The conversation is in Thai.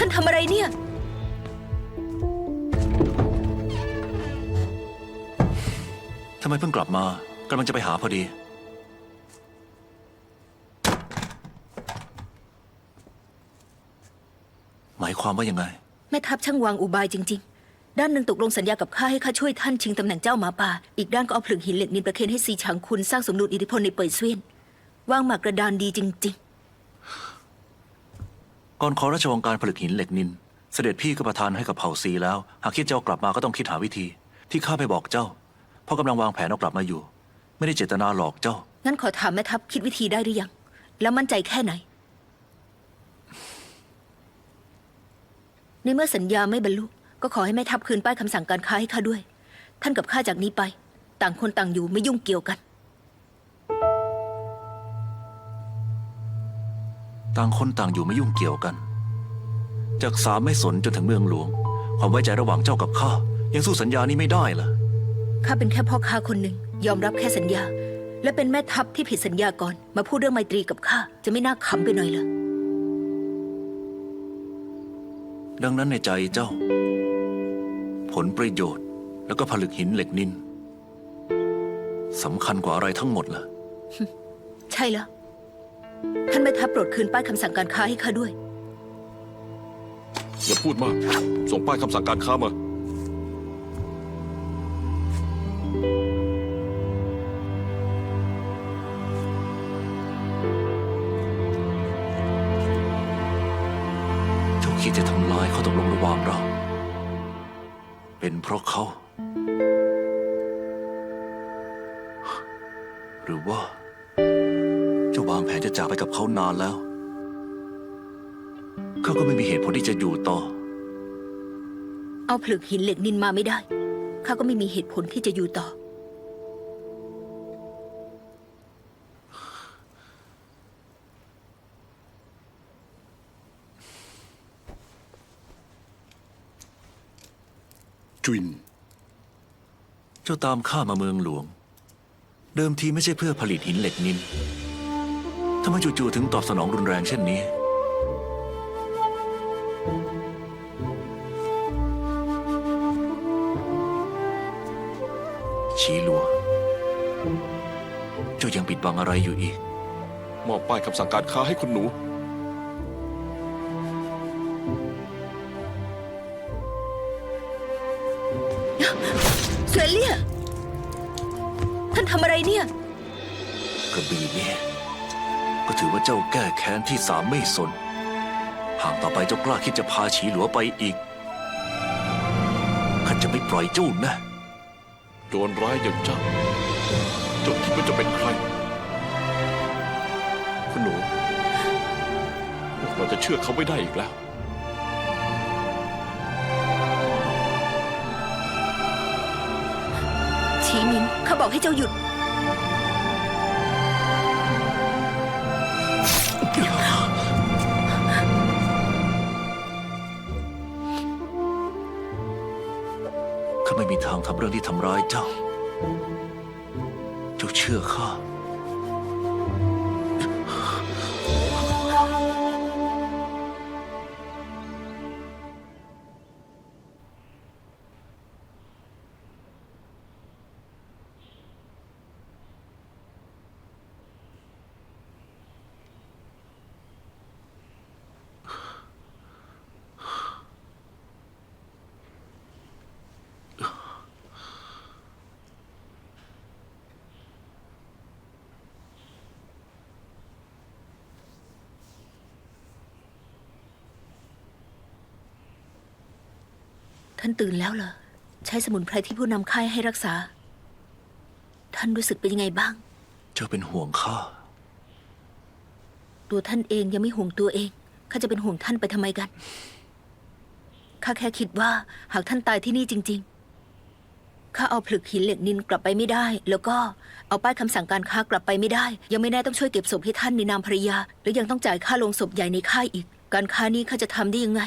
เนี่ย ทำไมเพิ่งกลับมากำลังจะไปหาพอดี หมายความว่ายังไง แม่ทัพช่างวางอุบายจริง ๆ ด้านหนึ่งตกลงสัญญากับข้าให้ข้าช่วยท่านชิงตำแหน่งเจ้าหมาป่า อีกด้านก็เอาผลึกหินเหล็กนินประเคนให้ซีฉางคุณสร้างสมดุลอิทธิพลในเป่ยเสวียน วางหมากกระดานดีจริง ก่อนขอราชวงศ์การผลึกหินเหล็กนิน เสด็จพี่ก็ประทานให้กับเผ่าซีแล้ว หากคิดเจ้ากลับมาก็ต้องคิดหาวิธี ที่ข้าไปบอกเจ้า เพราะกำลังวางแผนเอากลับมาอยู่ ไม่ได้เจตนาหลอกเจ้า งั้นขอถามแม่ทัพคิดวิธีได้หรือยัง แล้วมั่นใจแค่ไหน ในเมื่อสัญญาไม่บรรลุ ก็ขอให้แม่ทัพคืนป้ายคำสั่งการค้าให้ข้าด้วย ท่านกับข้าจากนี้ไป ต่างคนต่างอยู่ไม่ยุ่งเกี่ยวกัน ต่างคนต่างอยู่ไม่ยุ่งเกี่ยวกัน จากสามไม่สนจนถึงเมืองหลวง ความไว้ใจระหว่างเจ้ากับข้ายังสู้สัญญานี้ไม่ได้ล่ะข้าเป็นแค่พ่อค้าคนหนึ่งยอมรับแค่สัญญา และเป็นแม่ทัพที่ผิดสัญญาก่อน มาพูดเรื่องไมตรีกับข้าจะไม่น่าขำไปหน่อยเหรอดังนั้นในใจเจ้า ผลประโยชน์ แล้วก็ผลึกหินเหล็กนินสำคัญกว่าอะไรทั้งหมดล่ะ ใช่แล้ว ท่านแม่ทัพโปรดคืนป้ายคำสั่งการค้าให้ข้าด้วย อย่าพูดมาก ส่งป้ายคำสั่งการค้ามา เจ้าคิดจะทำลายข้อตกลงระหว่างเรา เป็นเพราะเขา หรือว่าเจ้า วางแผนจะจากไปกับเขานานแล้ว เขาก็ไม่มีเหตุผลที่จะอยู่ต่อ เอาผลึกหินเหล็กนินมาไม่ได้ ข้าก็ไม่มีเหตุผลที่จะอยู่ต่อ จุนเจ้าตามข้ามาเมืองหลวง เดิมทีไม่ใช่เพื่อผลิตหินเหล็กนิน ทำไมจู่ๆถึงตอบสนองรุนแรงเช่นนี้ ชีลัว เจ้ายังปิดบังอะไรอยู่อีก มอบป้ายคำสั่งการค้าให้คุณหนู เสวียนเลี่ย ท่านทำอะไรเนี่ย กระบี่นี้ ก็ถือว่าเจ้าแก้แค้นที่สามไม่สน หากต่อไปเจ้ากล้าคิดจะพาฉีหลัวไปอีกข้าจะไม่ปล่อยเจ้านะ โจรร้ายอย่างเจ้าเจ้าคิดว่าจะเป็นใครคุณหนูเราจะเชื่อเขาไม่ได้อีกแล้วฉีหมิงข้าบอกให้เจ้าหยุด ข้าไม่มีทางทำเรื่องที่ทำร้ายเจ้า เจ้าเชื่อข้า ท่านตื่นแล้วเหรอ ใช้สมุนไพรที่ผู้นำค่ายให้รักษา ท่านรู้สึกเป็นยังไงบ้าง เจ้าเป็นห่วงข้า ตัวท่านเองยังไม่ห่วงตัวเอง ข้าจะเป็นห่วงท่านไปทำไมกัน ข้าแค่คิดว่าหากท่านตายที่นี่จริง ๆ ข้าเอาผลึกหินเหล็กนินกลับไปไม่ได้ แล้วก็เอาป้ายคำสั่งการค้ากลับไปไม่ได้ ยังไม่แน่ต้องช่วยเก็บศพให้ท่านในนามภรรยา แล้วยังต้องจ่ายค่าโลงศพใหญ่ในค่ายอีก การค้านี้ข้าจะทำได้ยังไง